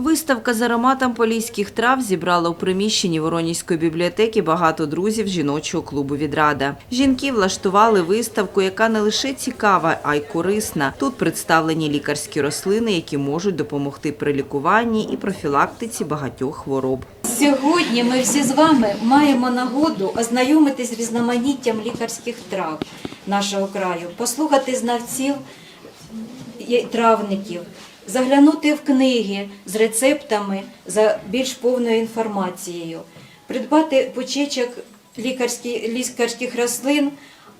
Виставка з ароматом поліських трав зібрала у приміщенні Воронізької бібліотеки багато друзів жіночого клубу «Відрада». Жінки влаштували виставку, яка не лише цікава, а й корисна. Тут представлені лікарські рослини, які можуть допомогти при лікуванні і профілактиці багатьох хвороб. Сьогодні ми всі з вами маємо нагоду ознайомитись з різноманіттям лікарських трав нашого краю, послухати знавців травників, заглянути в книги з рецептами за більш повною інформацією, придбати почечок лікарських рослин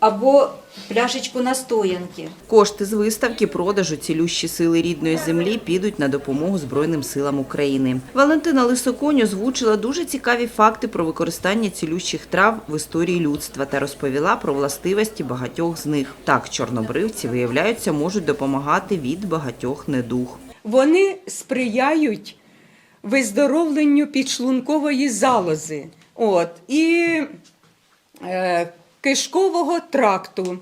або пляшечку настоянки. Кошти з виставки продажу цілющі сили рідної землі підуть на допомогу Збройним силам України. Валентина Лисоконь озвучила дуже цікаві факти про використання цілющих трав в історії людства та розповіла про властивості багатьох з них. Так, чорнобривці, виявляються, можуть допомагати від багатьох недуг. Вони сприяють виздоровленню підшлункової залози от, і е, кишкового тракту.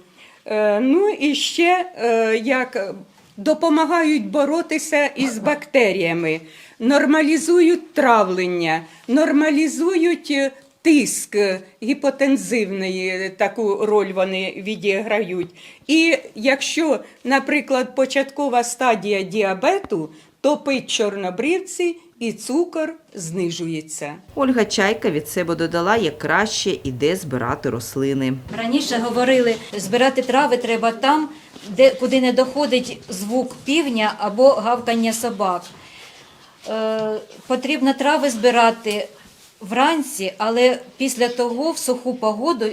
Е, ну і ще е, як допомагають боротися із бактеріями, нормалізують травлення, нормалізують е, тиск гіпотензивний, таку роль вони відіграють. І якщо, наприклад, початкова стадія діабету, то пить чорнобривці і цукор знижується. Ольга Чайка від себе додала, як краще і де збирати рослини. Раніше говорили, збирати трави треба там, де, куди не доходить звук півня або гавкання собак. Е, потрібно трави збирати вранці, але після того, в суху погоду,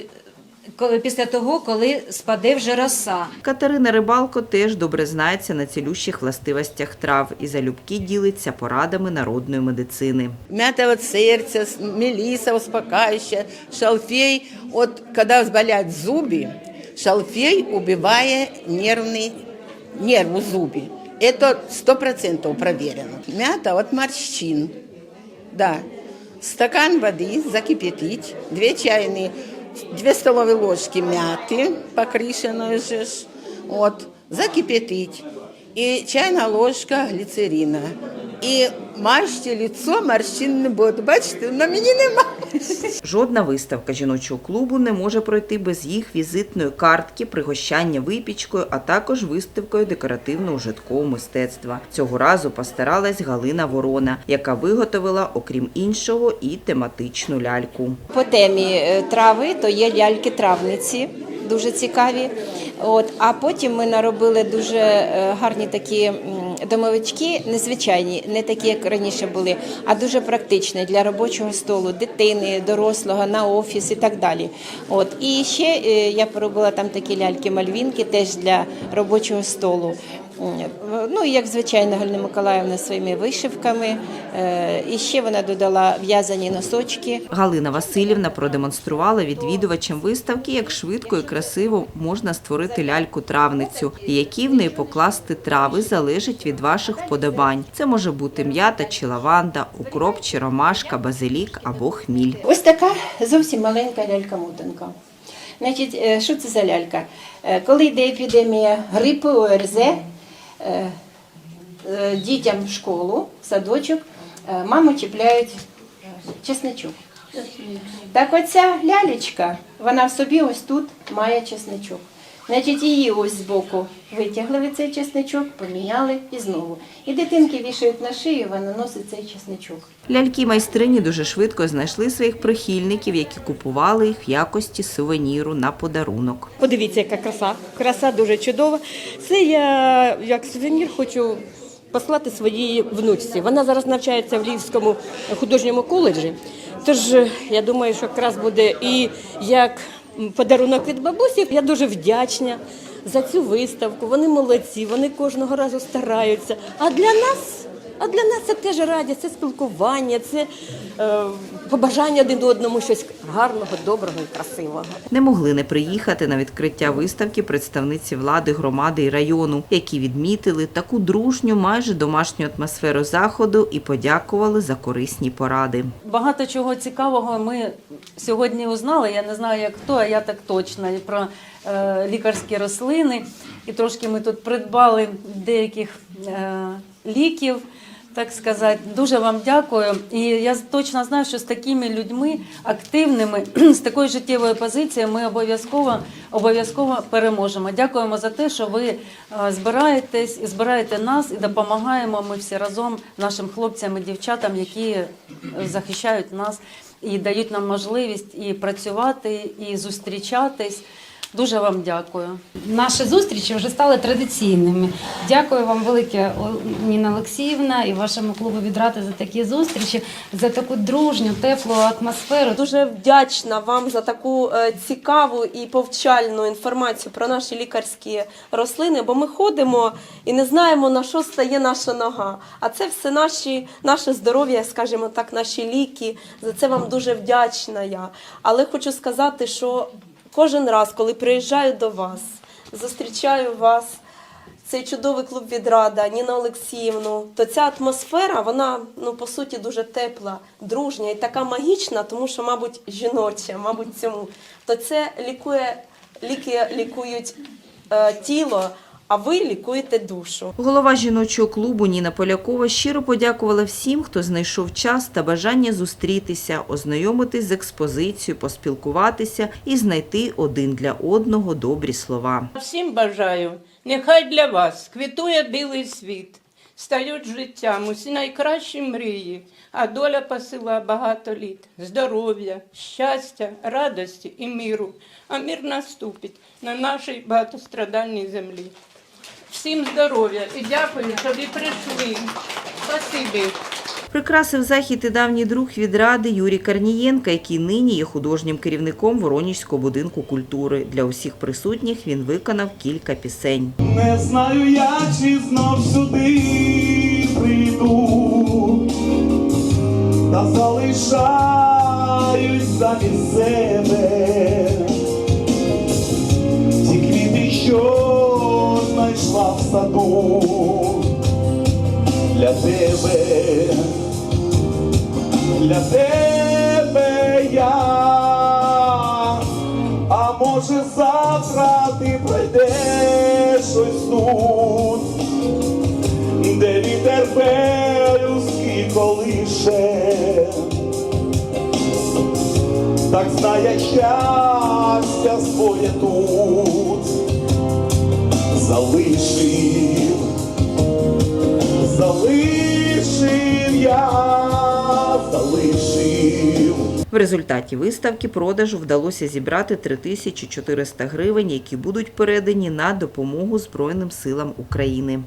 коли після того, коли спаде вже роса. Катерина Рибалко теж добре знається на цілющих властивостях трав і залюбки ділиться порадами народної медицини. Мята від серця, меліса успокаюча, шалфей. От коли зболять зуби, шалфей убиває нервний нерву зуби. Это 100% проверено. Мята от морщин. Да. Стакан води закипятить, 2 чайні Дві столові ложки м'яти покришеної ж, от, закип'ятить, і чайна ложка гліцеріна. І мажте лицо, морщин не буде. Бачите, на мені немає. Жодна виставка жіночого клубу не може пройти без їх візитної картки, пригощання випічкою, а також виставкою декоративно-ужиткового мистецтва. Цього разу постаралась Галина Ворона, яка виготовила, окрім іншого, і тематичну ляльку. По темі е, трави то є ляльки-травниці, дуже цікаві. От, а потім ми наробили дуже е, гарні такі домовички, незвичайні, не такі, як раніше були, а дуже практичні для робочого столу, дитини, дорослого, на офіс і так далі. От, і ще е, я поробила там такі ляльки-мальвінки теж для робочого столу. Ну, і як звичайно, Галина Миколаївна своїми вишивками. Е, І ще вона додала в'язані носочки. Галина Васильівна продемонструвала відвідувачам виставки, як швидко і красиво можна створити ляльку-травницю, і які в неї покласти трави залежить від ваших вподобань. Це може бути м'ята чи лаванда, укроп чи ромашка, базилік або хміль. Ось така зовсім маленька лялька-мотанка. Значить, е, що це за лялька? Е, Коли йде епідемія грипу, ОРЗ, дітям в школу, в садочок, е, маму чіпляють чесничок. Так оця лялечка, вона в собі ось тут має чесничок. Значить, її ось збоку витягли ви цей чесничок, поміняли і знову. І дитинки вішають на шию, вона носить цей чесничок. Ляльки майстрині дуже швидко знайшли своїх прихильників, які купували їх в якості сувеніру на подарунок. Подивіться, яка краса. Краса дуже чудова. Це я як сувенір хочу послати своїй внучці. Вона зараз навчається в Львівському художньому коледжі. Тож я думаю, що якраз буде і як подарунок від бабусі. Я дуже вдячна за цю виставку. Вони молодці, вони кожного разу стараються. А для нас. А для нас це теж радість, це спілкування, це е, побажання один одному щось гарного, доброго і красивого. Не могли не приїхати на відкриття виставки представниці влади громади і району, які відмітили таку дружню, майже домашню атмосферу заходу і подякували за корисні поради. Багато чого цікавого ми сьогодні узнали. Я не знаю, як хто, а я так точно. І про е, лікарські рослини. І трошки ми тут придбали деяких е, ліків. Так сказати. Дуже вам дякую. І я точно знаю, що з такими людьми активними, з такою життєвою позицією, ми обов'язково обов'язково переможемо. Дякуємо за те, що ви е, збираєтесь і збираєте нас і допомагаємо ми всі разом нашим хлопцям і дівчатам, які е, захищають нас і дають нам можливість і працювати, і зустрічатись. Дуже вам дякую. Наші зустрічі вже стали традиційними. Дякую вам велике, Ніна Олексіївна, і вашому клубу відрати за такі зустрічі, за таку дружню, теплу атмосферу. Дуже вдячна вам за таку е, цікаву і повчальну інформацію про наші лікарські рослини, бо ми ходимо і не знаємо, на що стає наша нога. А це все наші, наше здоров'я, скажімо так, наші ліки. За це вам дуже вдячна я. Але хочу сказати, що кожен раз, коли приїжджаю до вас, зустрічаю вас. Цей чудовий клуб відрада, Ніна Олексіївну, то ця атмосфера, вона ну по суті дуже тепла, дружня і така магічна, тому що, мабуть, жіноча, мабуть, цьому. То це лікує, ліки лікують е, тіло, а ви лікуєте душу. Голова жіночого клубу Ніна Полякова щиро подякувала всім, хто знайшов час та бажання зустрітися, ознайомитись з експозицією, поспілкуватися і знайти один для одного добрі слова. Всім бажаю, нехай для вас квітує білий світ, стають життям усі найкращі мрії, а доля посила багато літ, здоров'я, щастя, радості і міру, а мір наступить на нашій багатострадальній землі. Всім здоров'я і дякую, що ви прийшли. Спасибі. Прикрасив захід і давній друг від ради Юрій Карнієнка, який нині є художнім керівником Воронізького будинку культури. Для усіх присутніх він виконав кілька пісень. Не знаю, як чи знов сюди прийду, та залишаюсь замість себе. Для тебе, для тебе я. А може завтра ти пройдеш ось тут, де вітер пелюстки колише, так знає щастя своє тут, залишив В результаті виставки продажу вдалося зібрати 3400 гривень, які будуть передані на допомогу Збройним силам України.